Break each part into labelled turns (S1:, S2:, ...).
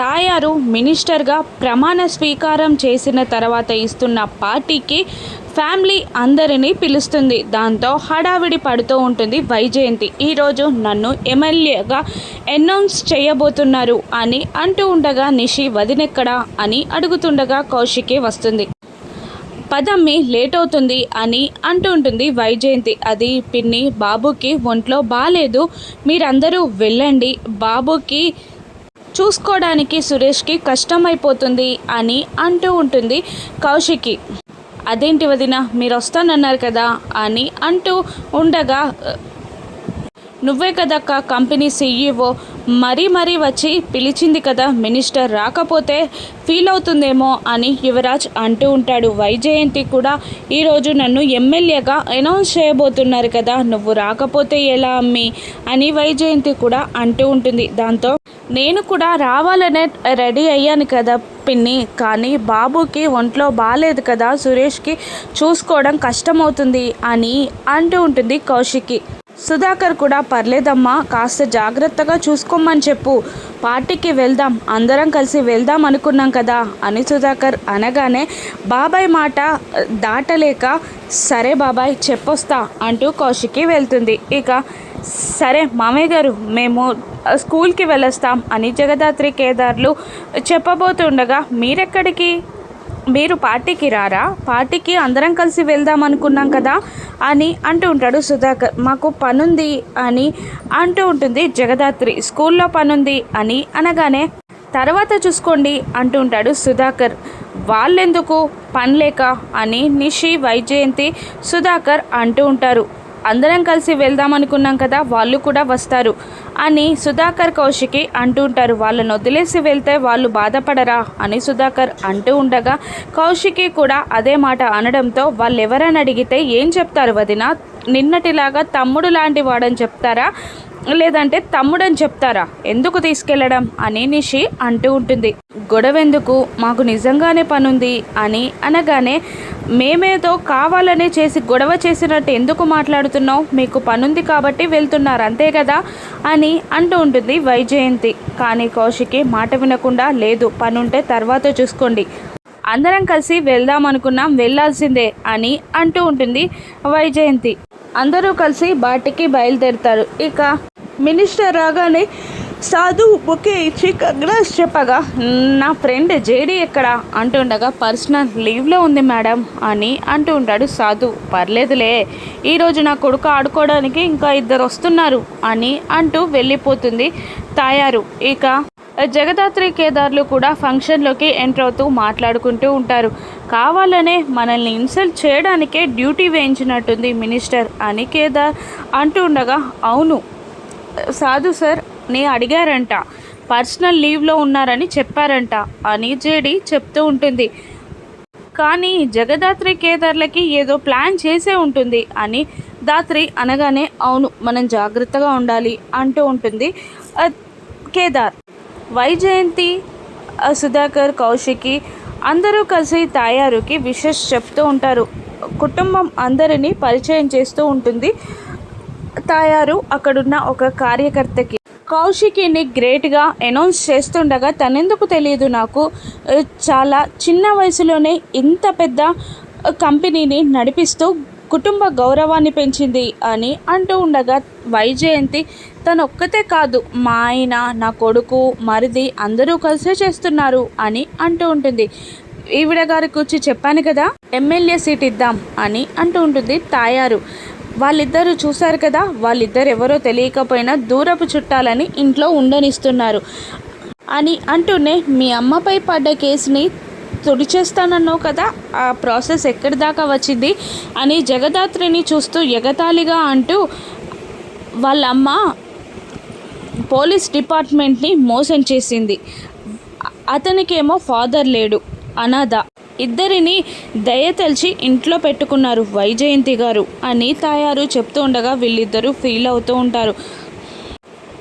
S1: తాయారు మినిస్టర్గా ప్రమాణ స్వీకారం చేసిన తర్వాత ఇస్తున్న పార్టీకి ఫ్యామిలీ అందరినీ పిలుస్తుంది. దాంతో హడావిడి పడుతూ ఉంటుంది వైజయంతి. ఈరోజు నన్ను ఎమ్మెల్యేగా అనౌన్స్ చేయబోతున్నారు అని అంటూ ఉండగా నిషి వదినెక్కడా అని అడుగుతుండగా కౌశికి వస్తుంది. పదమ్మి లేట్ అవుతుంది అని అంటూ ఉంటుంది వైజయంతి. అది పిన్ని బాబుకి ఒంట్లో బాగాలేదు మీరందరూ వెళ్ళండి. బాబుకి చూసుకోవడానికి సురేష్కి కష్టమైపోతుంది అని అంటూ ఉంటుంది కౌశికి. అదేంటి వదిన మీరు వస్తానన్నారు కదా అని అంటూ ఉండగా నువ్వే కదక్క కంపెనీ సీఈఓ మరీ మరీ వచ్చి పిలిచింది కదా మినిస్టర్ రాకపోతే ఫీల్ అవుతుందేమో అని యువరాజ్ అంటూ ఉంటాడు. వైజయంతి కూడా ఈరోజు నన్ను ఎమ్మెల్యేగా అనౌన్స్ చేయబోతున్నారు కదా నువ్వు రాకపోతే ఎలా అమ్మి అని వైజయంతి కూడా అంటూ ఉంటుంది. దాంతో నేను కూడా రావాలనే రెడీ అయ్యాను కదా పిన్ని. కానీ బాబుకి ఒంట్లో బాగాలేదు కదా సురేష్కి చూసుకోవడం కష్టమవుతుంది అని అంటూ ఉంటుంది కౌశికి. సుధాకర్ కూడా పర్లేదమ్మా కాస్త జాగ్రత్తగా చూసుకోమని చెప్పు. పార్టీకి వెళ్దాం అందరం కలిసి వెళ్దాం అనుకున్నాం కదా అని సుధాకర్ అనగానే బాబాయ్ మాట దాటలేక సరే బాబాయ్ చెప్పొస్తా అంటూ కౌశికి వెళ్తుంది. ఇక సరే మామయ్య గారు మేము స్కూల్కి వెళ్ళొస్తాం అని జగదాత్రి కేదార్లు చెప్పబోతుండగా మీరెక్కడికి? మీరు పార్టీకి రారా? పార్టీకి అందరం కలిసి వెళ్దాం అనుకున్నాం కదా అని అంటూ ఉంటాడు సుధాకర్. మాకు పనుంది అని అంటూ ఉంటుంది జగదాత్రి. స్కూల్లో పనుంది అని అనగానే తర్వాత చూసుకోండి అంటూ ఉంటాడు సుధాకర్. వాళ్ళెందుకు? పనిలేక అని నిషి వైజయంతి సుధాకర్ అంటూ ఉంటారు. అందరం కలిసి వెళ్దాం అనుకున్నాం కదా వాళ్ళు కూడా వస్తారు అని సుధాకర్ కౌశికి అంటూ ఉంటారు. వాళ్ళని వదిలేసి వెళ్తే వాళ్ళు బాధపడరా అని సుధాకర్ అంటూ ఉండగా కౌశికి కూడా అదే మాట అనడంతో వాళ్ళు ఎవరని అడిగితే ఏం చెప్తారు వదిన? నిన్నటిలాగా తమ్ముడు లాంటి వాడని చెప్తారా? లేదంటే తమ్ముడని చెప్తారా? ఎందుకు తీసుకెళ్ళడం? అని నిషి అంటూ ఉంటుంది. గొడవెందుకు? మాకు నిజంగానే పనుంది అని అనగానే మేమేదో కావాలనే చేసి గొడవ చేసినట్టు ఎందుకు మాట్లాడుతున్నావు? మీకు పనుంది కాబట్టి వెళ్తున్నారు అంతే కదా? అని అంటూ ఉంటుంది వైజయంతి. కానీ కౌశికి మాట వినకుండా లేదు పనుంటే తర్వాత చూసుకోండి. అందరం కలిసి వెళ్దాం అనుకున్నాం వెళ్ళాల్సిందే అని అంటూ ఉంటుంది వైజయంతి. అందరూ కలిసి బాటికి బయలుదేరుతారు. ఇక మినిస్టర్ రాగానే సాధు బుకే ఇచ్చి కంగ్రాస్ చెప్పగా నా ఫ్రెండ్ జేడీ ఎక్కడ? అంటుండగా పర్సనల్ లీవ్లో ఉంది మేడం అని అంటూ ఉంటాడు సాధు. పర్లేదులే ఈరోజు నా కొడుకు ఆడుకోవడానికి ఇంకా ఇద్దరు వస్తున్నారు అని అంటూ వెళ్ళిపోతుంది తాయారు. ఇక జగదాత్రి కేదార్లు కూడా ఫంక్షన్లోకి ఎంటర్ అవుతూ మాట్లాడుకుంటూ ఉంటారు. కావాలనే మనల్ని ఇన్సల్ట్ చేయడానికే డ్యూటీ వేయించినట్టుంది మినిస్టర్ అని కేదార్ అంటూ ఉండగా అవును సాధు సార్ నే అడిగారంట. పర్సనల్ లీవ్లో ఉన్నారని చెప్పారంట అని జేడి చెప్తూ ఉంటుంది. కానీ జగదాత్రి కేదార్లకి ఏదో ప్లాన్ చేసే ఉంటుంది అని దాత్రి అనగానే అవును మనం జాగ్రత్తగా ఉండాలి అంటూ ఉంటుంది కేదార్. వైజయంతి సుధాకర్ కౌశికి అందరూ కలిసి తాయారుకి విషెస్ చెప్తూ ఉంటారు. కుటుంబం అందరినీ పరిచయం చేస్తూ ఉంటుంది. తాయారు అక్కడున్న ఒక కార్యకర్తకి. కౌశికిని గ్రేట్గా అనౌన్స్ చేస్తుండగా తనెందుకు తెలియదు నాకు. చాలా చిన్న వయసులోనే ఇంత పెద్ద కంపెనీని నడిపిస్తూ కుటుంబ గౌరవాన్ని పెంచింది అని అంటూ ఉండగా వైజయంతి తను ఒక్కతే కాదు మా ఆయన నా కొడుకు మరిది అందరూ కలిసే చేస్తున్నారు అని అంటూ ఉంటుంది. ఈవిడ గారికి వచ్చి చెప్పాను కదా ఎమ్మెల్యే సీట్ ఇద్దాం అని అంటూ ఉంటుంది తాయారు. వాళ్ళిద్దరూ చూశారు కదా వాళ్ళిద్దరు ఎవరో తెలియకపోయినా దూరపు చుట్టాలని ఇంట్లో ఉండనిస్తున్నారు అని అంటూనే మీ అమ్మపై పడ్డ కేసుని తుడిచేస్తానన్నావు కదా ఆ ప్రాసెస్ ఎక్కడి దాకా వచ్చింది అని జగదాత్రిని చూస్తూ ఎగతాళిగా అంటూ వాళ్ళ అమ్మ పోలీస్ డిపార్ట్మెంట్ని మోసం చేసింది. అతనికేమో ఫాదర్ లేడు అనాథ. ఇద్దరిని దయతలిచి ఇంట్లో పెట్టుకున్నారు వైజయంతి గారు అని తాయారు చెప్తూ ఉండగా వీళ్ళిద్దరూ ఫీల్ అవుతూ ఉంటారు.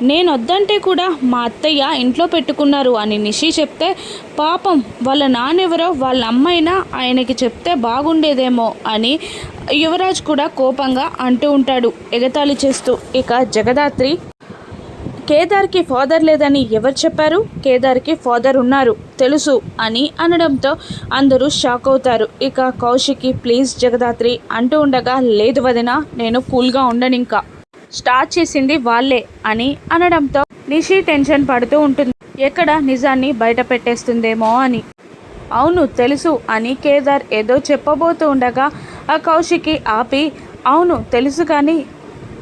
S1: నేను వద్దంటే కూడా మా అత్తయ్య ఇంట్లో పెట్టుకున్నారు అని నిషి చెప్తే పాపం వాళ్ళ నాన్నెవరో వాళ్ళ అమ్మైనా ఆయనకి చెప్తే బాగుండేదేమో అని యువరాజ్ కూడా కోపంగా అంటూ ఉంటాడు ఎగతాళి చేస్తూ. ఇక జగదాత్రి కేదార్కి ఫాదర్ లేదని ఎవరు చెప్పారు? కేదార్కి ఫాదర్ ఉన్నారు తెలుసు అని అనడంతో అందరూ షాక్ అవుతారు. ఇక కౌశికి ప్లీజ్ జగదాత్రి అంటూ ఉండగా లేదు వదిన నేను కూల్గా ఉండను ఇంకా స్టార్ట్ చేసింది వాళ్ళే అని అనడంతో నిషి టెన్షన్ పడుతూ ఉంటుంది. ఎక్కడ నిజాన్ని బయట పెట్టేస్తుందేమో అని. అవును తెలుసు అని కేదార్ ఏదో చెప్పబోతూ ఉండగా ఆ కౌశికి ఆపి అవును తెలుసు కానీ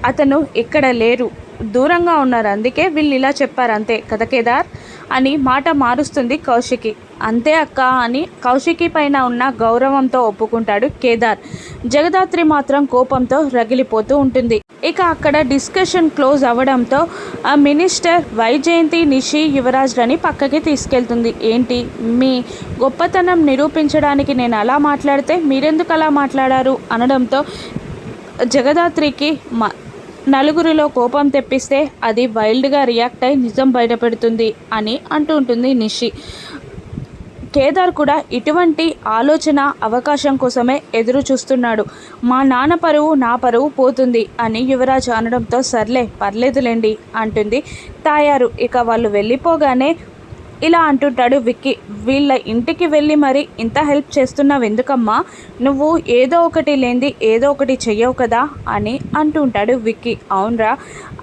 S1: అతను ఇక్కడ లేరు. దూరంగా ఉన్నారు అందుకే వీళ్ళు ఇలా చెప్పారు అంతే కదా కేదార్? అని మాట మారుస్తుంది కౌశికి. అంతే అక్క అని కౌశికి పైన ఉన్న గౌరవంతో ఒప్పుకుంటాడు కేదార్. జగదాత్రి మాత్రం కోపంతో రగిలిపోతూ ఉంటుంది. ఇక అక్కడ డిస్కషన్ క్లోజ్ అవ్వడంతో ఆ మినిస్టర్ వైజయంతి నిషి యువరాజ్లని పక్కకి తీసుకెళ్తుంది. ఏంటి? మీ గొప్పతనం నిరూపించడానికి నేను అలా మాట్లాడితే మీరెందుకు అలా మాట్లాడారు? అనడంతో జగదాత్రికి మ నలుగురిలో కోపం తెప్పిస్తే అది వైల్డ్గా రియాక్ట్ అయి నిజం బయటపెడుతుంది అని అంటూ ఉంటుంది నిషి. కేదార్ కూడా ఇటువంటి ఆలోచన అవకాశం కోసమే ఎదురు చూస్తున్నాడు. మా నాన్న పరువు నా పరువు పోతుంది అని యువరాజ్ అనడంతో సర్లే పర్లేదులేండి అంటుంది. తాయారు ఇక వాళ్ళు వెళ్ళిపోగానే ఇలా అంటుంటాడు విక్కీ. వీళ్ళ ఇంటికి వెళ్ళి మరి ఇంత హెల్ప్ చేస్తున్నావు ఎందుకమ్మా? నువ్వు ఏదో ఒకటి లేనిది ఏదో ఒకటి చెయ్యవు కదా అని అంటుంటాడు విక్కీ. అవునరా?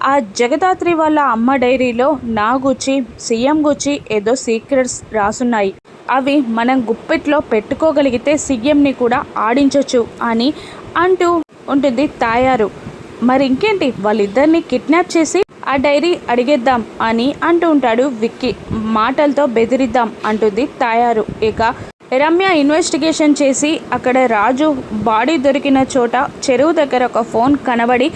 S1: ఆ జగదాత్రి వాళ్ళ అమ్మ డైరీలో నా గుచ్చి సీఎం గుచ్చి ఏదో సీక్రెట్స్ రాసున్నాయి. అవి మనం గుప్పెట్లో పెట్టుకోగలిగితే సీఎంని కూడా ఆడించవచ్చు అని అంటూ ఉంటుంది తాయారు. మరి ఇంకేంటి వాళ్ళిద్దరిని కిడ్నాప్ చేసి ఆ డైరీ అడిగేద్దాం అని అంటూ ఉంటాడు విక్కీ. మాటలతో బెదిరిద్దాం అంటుంది తాయారు. ఇక రమ్య ఇన్వెస్టిగేషన్ చేసి అక్కడ రాజు బాడీ దొరికిన చోట చెరువు దగ్గర ఒక ఫోన్ కనబడి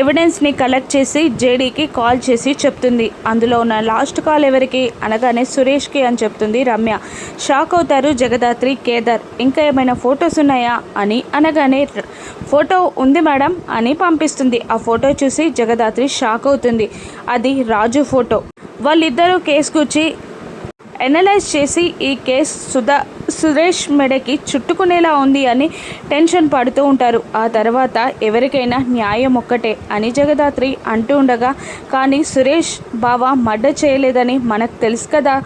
S1: ఎవిడెన్స్ని కలెక్ట్ చేసి జేడీకి కాల్ చేసి చెప్తుంది. అందులో ఉన్న లాస్ట్ కాల్ ఎవరికి అనగానే సురేష్కి అని చెప్తుంది రమ్య. షాక్ అవుతారు జగదాత్రి కేదార్. ఇంకా ఏమైనా ఫొటోస్ ఉన్నాయా అని అనగానే ఫోటో ఉంది మేడం అని పంపిస్తుంది. ఆ ఫోటో చూసి జగదాత్రి షాక్ అవుతుంది. అది రాజు ఫోటో. వాళ్ళిద్దరూ కేసు గుచ్చి ఎనలైజ్ చేసి ఈ కేసు సుధా సురేష్ మెడకి చుట్టుకునేలా ఉంది అని టెన్షన్ పడుతూ ఉంటారు. ఆ తర్వాత ఎవరికైనా న్యాయం ఒక్కటే అని జగదాత్రి అంటూ ఉండగా కానీ సురేష్ బావ మడ్డ చేయలేదని మనకు తెలుసు కదా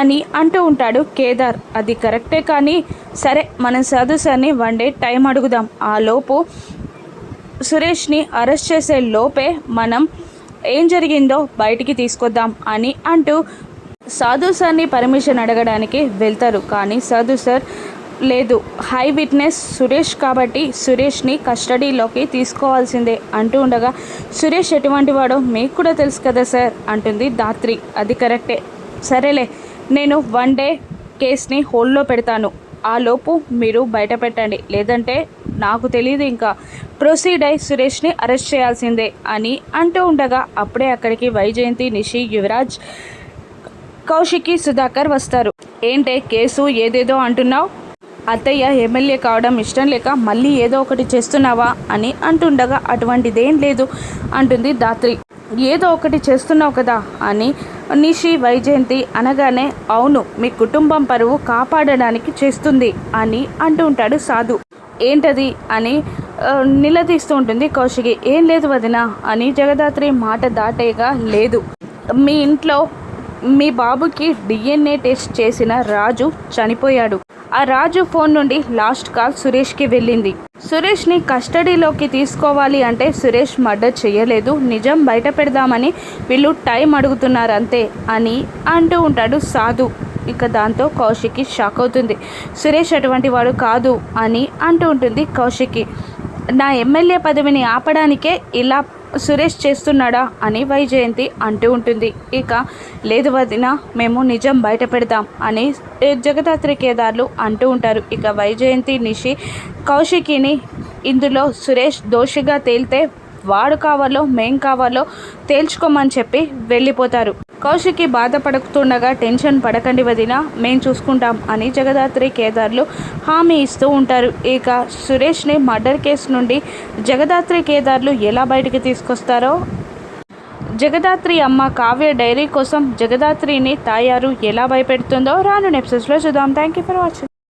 S1: అని అంటూ ఉంటాడు కేదార్. అది కరెక్టే కానీ సరే మనం సదస్సుని వండే వన్ డే టైం అడుగుదాం. ఆ లోపు సురేష్ని అరెస్ట్ చేసే లోపే మనం ఏం జరిగిందో బయటికి తీసుకొద్దాం అని అంటూ సాధు సార్ని పర్మిషన్ అడగడానికి వెళ్తారు కానీ సాధు సార్ లేదు. హై విట్నెస్ సురేష్ కాబట్టి సురేష్ని కస్టడీలోకి తీసుకోవాల్సిందే అంటూ ఉండగా సురేష్ ఎటువంటి వాడో మీకు కూడా తెలుసు కదా సార్ అంటుంది దాత్రి అది కరెక్టే. సరేలే నేను వన్ డే కేస్ని హోల్డ్లో పెడతాను. ఆ లోపు మీరు బయట పెట్టండి లేదంటే నాకు తెలియదు ఇంకా. ప్రొసీడ్ అయి సురేష్ని అరెస్ట్ చేయాల్సిందే అని అంటూ ఉండగా అప్పుడే అక్కడికి వైజయంతి నిషి యువరాజ్ కౌశికి సుధాకర్ వస్తారు. ఏంటే కేసు? ఏదేదో అంటున్నావు? అత్తయ్య ఎమ్మెల్యే కావడం ఇష్టం లేక మళ్ళీ ఏదో ఒకటి చేస్తున్నావా అని అంటుండగా అటువంటిదేం లేదు అంటుంది దాత్రి ఏదో ఒకటి చేస్తున్నావు కదా అని నిషి వైజయంతి అనగానే అవును మీ కుటుంబం పరువు కాపాడడానికి చేస్తుంది అని అంటూ ఉంటాడు సాధు. ఏంటది? అని నిలదీస్తూ ఉంటుంది కౌశికి. ఏం లేదు వదిన అని జగదాత్రి మాట దాటేగా లేదు. మీ ఇంట్లో మీ బాబుకి డిఎన్ఏ టెస్ట్ చేసిన రాజు చనిపోయాడు. ఆ రాజు ఫోన్ నుండి లాస్ట్ కాల్ సురేష్కి వెళ్ళింది. సురేష్ని కస్టడీలోకి తీసుకోవాలి అంటే సురేష్ మర్డర్ చేయలేదు. నిజం బయట పెడదామని వీళ్ళు టైం అడుగుతున్నారు అంతే అని అంటూ ఉంటాడు సాధు. ఇక దాంతో కౌశికి షాక్ అవుతుంది. సురేష్ అటువంటి వాడు కాదు అని అంటూ ఉంటుంది కౌశికి నా ఎమ్మెల్యే పదవిని ఆపడానికే ఇలా సురేష్ చేస్తున్నాడా అని వైజయంతి అంటూ ఉంటుంది. ఇక లేదు వదిన మేము నిజం బయట పెడతాం అని జగదాత్రి కేదార్లు అంటూ ఉంటారు. ఇక వైజయంతి నిషి కౌశికిని ఇందులో సురేష్ దోషిగా తేలితే వాడు కావాలో మేం కావాలో తేల్చుకోమని చెప్పి వెళ్ళిపోతారు. కౌశికి బాధపడుతుండగా టెన్షన్ పడకండి వదిన మేం చూసుకుంటాం అని జగదాత్రి కేదార్లు హామీ ఇస్తూ ఉంటారు. ఇక సురేష్ని మర్డర్ కేసు నుండి జగదాత్రి కేదార్లు ఎలా బయటికి తీసుకొస్తారో? జగదాత్రి అమ్మ కావ్య డైరీ కోసం జగదాత్రిని తాయారు ఎలా భయపెడుతుందో రాను ఎపిసోడ్స్లో చూద్దాం. Thank you for watching